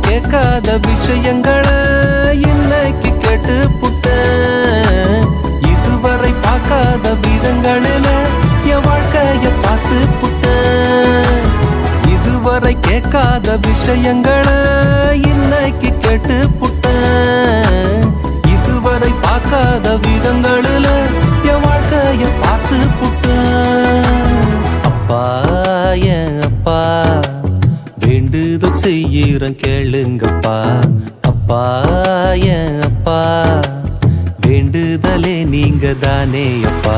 கேட்காத விஷயங்களை இன்னைக்கு கேட்டு புட்ட இதுவரை பார்க்காத விதங்களில என் வாழ்க்கைய பார்த்து புட்ட இதுவரை கேட்காத விஷயங்களை இன்னைக்கு கேட்டு புட்ட இதுவரை பார்க்காத விதங்களில என் வாழ்க்கைய பார்த்து புட்ட அப்பா என் அப்பா செய்யறோம் கேளுங்கப்பா. அப்பா என் அப்பா? வேண்டுதலே நீங்க தானே அப்பா.